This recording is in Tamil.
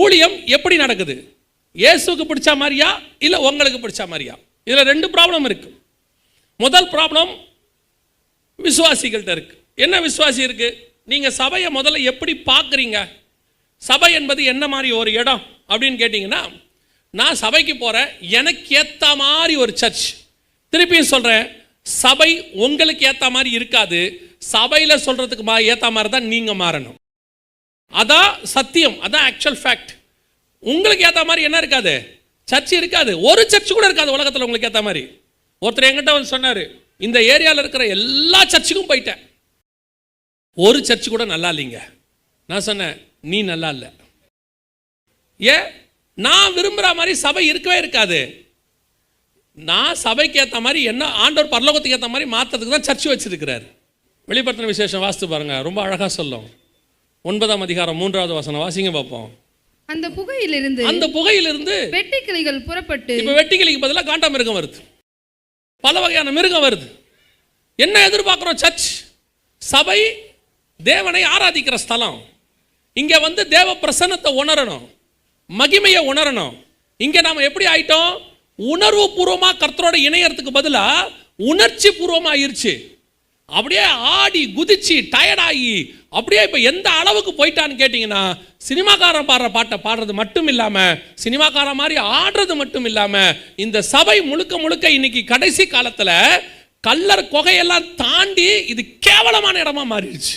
ஊழியம் எப்படி நடக்குது? இயேசுக்கு பிடிச்ச மாதிரியா? இல்லை உங்களுக்கு பிடிச்ச மாதிரியா? இதில் ரெண்டு ப்ராப்ளம் இருக்கு. முதல் ப்ராப்ளம் விசுவாசிகள்கிட்ட இருக்கு. என்ன விசுவாசி இருக்கு? நீங்கள் சபையை முதல்ல எப்படி பார்க்குறீங்க? சபை என்பது என்ன மாதிரி ஒரு இடம்? அப்படின்னு கேட்டிங்கன்னா நான் சபைக்கு போகிறேன் எனக்கு ஏற்ற மாதிரி ஒரு சர்ச் திருப்பியும் சொல்கிறேன் சபை உங்களுக்கு ஏற்ற மாதிரி இருக்காது. சபையில் சொல்கிறதுக்கு மா ஏற்ற மாதிரி தான் நீங்கள் மாறணும். அதான் சத்தியம் அதான் ஆக்சுவல் ஃபேக்ட் உங்களுக்கு ஏற்ற மாதிரி என்ன இருக்காது? சர்ச் இருக்காது. ஒரு சர்ச் கூட இருக்காது உலகத்தில் உங்களுக்கு ஏற்ற மாதிரி. ஒருத்தர் என்கிட்ட வந்து சொன்னார் இந்த ஏரியாவில் இருக்கிற எல்லா சர்ச்சுக்கும் போயிட்டேன். ஒரு சர்ச் கூட நல்லா இல்லைங்க. நான் சொன்னேன் நீ நல்லா இல்லை. ஏன் நான் விரும்புகிற மாதிரி சபை இருக்கவே இருக்காது. நான் சபைக்கு ஏற்ற மாதிரி என்ன ஆண்டவர் பரலோகத்துக்கு ஏற்ற மாதிரி மாற்றுறதுக்கு தான் சர்ச்சு வச்சிருக்கிறார். வெளிப்படுத்தின விசேஷம் வாஸ்து பாருங்கள் ரொம்ப அழகாக சொல்லும். ஒன்பதாம் அதிகாரம் மூன்றாவது வசனம். வாசிங்க பார்ப்போம். அந்த புகையிலிருந்து அந்த புகையிலிருந்து வெட்டுக்கிளிகள் புறப்பட்டு இப்போ வெட்டிக்கிளிக்கு பதிலாக காண்டா மிருகம் வருது. பல வகையான மிருகம் வருது. என்ன எதிர்பார்க்குறோம்? சர்ச். சபை தேவனை ஆராதிக்கிற ஸ்தலம். இங்கே வந்து தேவ பிரசன்னத்தை உணரணும். மகிமையை உணரணும். இங்கே நாம் எப்படி ஆயிட்டோம்? உணர்வு பூர்வமாக கர்த்தரோட இணையறதுக்கு பதிலாக உணர்ச்சி பூர்வமாக ஆயிருச்சு அப்படியே ஆடி குதிச்சு டயர்டாகி அப்படியே இப்போ எந்த அளவுக்கு போயிட்டான்னு கேட்டிங்கன்னா சினிமாக்காரன் பாடுற பாட்டை பாடுறது மட்டும் இல்லாமல் சினிமாக்காரன் மாதிரி ஆடுறது மட்டும் இல்லாமல் இந்த சபை முழுக்க முழுக்க இன்னைக்கு கடைசி காலத்தில் கல்லர் குகையெல்லாம் தாண்டி இது கேவலமான இடமா மாறிடுச்சு.